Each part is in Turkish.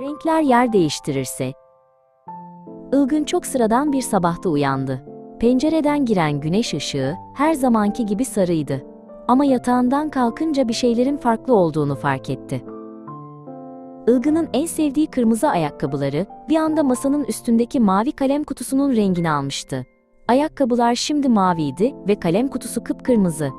Renkler yer değiştirirse. Ilgın çok sıradan bir sabahta uyandı. Pencereden giren güneş ışığı her zamanki gibi sarıydı. Ama yatağından kalkınca bir şeylerin farklı olduğunu fark etti. Ilgın'ın en sevdiği kırmızı ayakkabıları bir anda masanın üstündeki mavi kalem kutusunun rengini almıştı. Ayakkabılar şimdi maviydi ve kalem kutusu kıpkırmızı.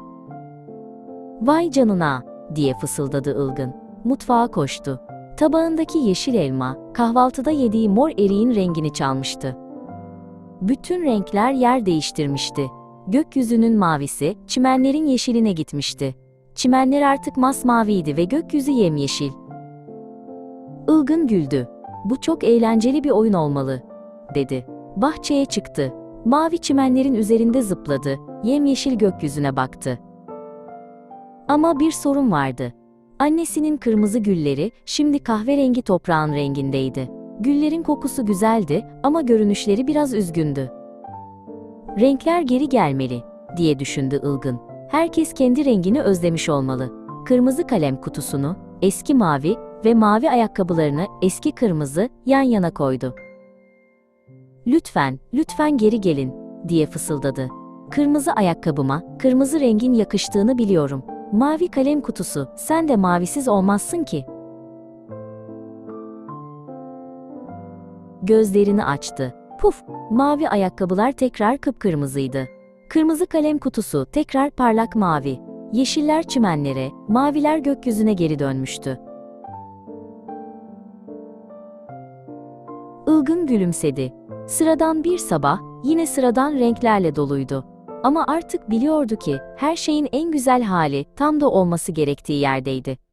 Vay canına diye fısıldadı Ilgın. Mutfağa koştu. Tabağındaki yeşil elma, kahvaltıda yediği mor eriğin rengini çalmıştı. Bütün renkler yer değiştirmişti. Gökyüzünün mavisi, çimenlerin yeşiline gitmişti. Çimenler artık masmaviydi ve gökyüzü yemyeşil. Ilgın güldü. Bu çok eğlenceli bir oyun olmalı, dedi. Bahçeye çıktı. Mavi çimenlerin üzerinde zıpladı, yemyeşil gökyüzüne baktı. Ama bir sorun vardı. Annesinin kırmızı gülleri şimdi kahverengi toprağın rengindeydi. Güllerin kokusu güzeldi ama görünüşleri biraz üzgündü. Renkler geri gelmeli diye düşündü Ilgın. Herkes kendi rengini özlemiş olmalı. Kırmızı kalem kutusunu, eski mavi ve mavi ayakkabılarını eski kırmızı yan yana koydu. Lütfen, lütfen geri gelin diye fısıldadı. Kırmızı ayakkabıma, kırmızı rengin yakıştığını biliyorum. Mavi kalem kutusu, sen de mavisiz olmazsın ki. Gözlerini açtı. Puf, mavi ayakkabılar tekrar kıpkırmızıydı. Kırmızı kalem kutusu tekrar parlak mavi. Yeşiller çimenlere, maviler gökyüzüne geri dönmüştü. Ilgın gülümsedi. Sıradan bir sabah, yine sıradan renklerle doluydu. Ama artık biliyordu ki her şeyin en güzel hali tam da olması gerektiği yerdeydi.